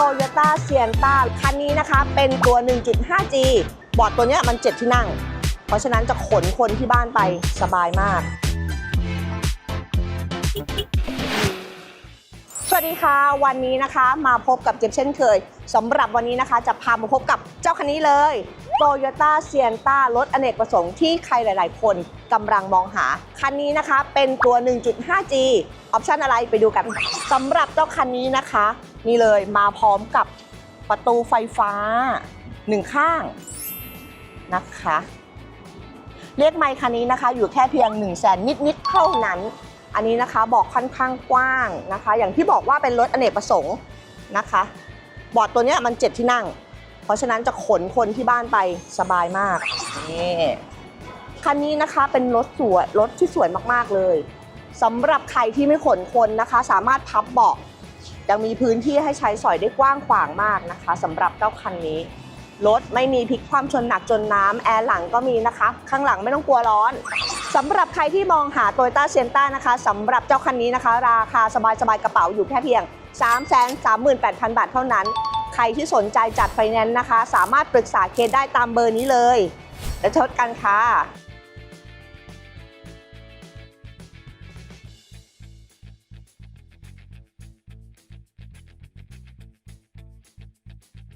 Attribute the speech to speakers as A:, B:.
A: Toyota Sienna คันนี้นะคะ เป็นตัว 1.5G บอร์ดตัวเนี้ยมัน 7 ที่นั่ง เพราะฉะนั้นจะขนคนที่บ้านไปสบายมาก สวัสดีค่ะ วันนี้นะคะมาพบกับเจ็บเช่นเคยสำหรับวันนี้นะคะ จะพามาพบกับเจ้าคันนี้เลย Toyota Sienna รถอเนกประสงค์ที่ใครหลาย ๆ คนกำลังมองหา คันนี้นะคะเป็นตัว 1.5G ออปชันอะไรไปดูกันสำหรับเจ้าคันนี้นะคะ นี่เลยมาพร้อมกับประตูไฟฟ้าหนึ่งข้างนะคะ เรียกไมค์คันนี้นะคะ อยู่แค่เพียง1 0 0 0 0แสนนิดๆเท่านั้น อันนี้นะคะบอกค่อนข้างกว้างนะคะ อย่างที่บอกว่าเป็นรถอเนกประสงค์นะคะ บอร์ดตัวเนี้ยมัน7ที่นั่ง เพราะฉะนั้นจะขนคนที่บ้านไปสบายมากนี่คันนี้นะคะเป็นรถสวยรถที่สวยมากๆเลยสำหรับใครที่ไม่ขนคนนะคะ สามารถพับเบาะ ยังมีพื้นที่ให้ใช้สอยได้กว้างขวางมากนะคะสำหรับเจ้าคันนี้รถไม่มีพลิกความชนหนักจนน้ำแอร์หลังก็มีนะคะ ข้างหลังไม่ต้องกลัวร้อนสำหรับใครที่มองหา Toyota s i e n t a นะคะสำหรับเจ้าคันนี้นะคะ ราคาสบายๆกระเป๋าอยู่แค่เพียง 3 3 8 0 0 0 บาทเท่านั้น ใครที่สนใจจัดไฟแนนซ์นะคะ สามารถปรึกษาเคสได้ตามเบอร์นี้เลย แล้วเจอกันค่ะ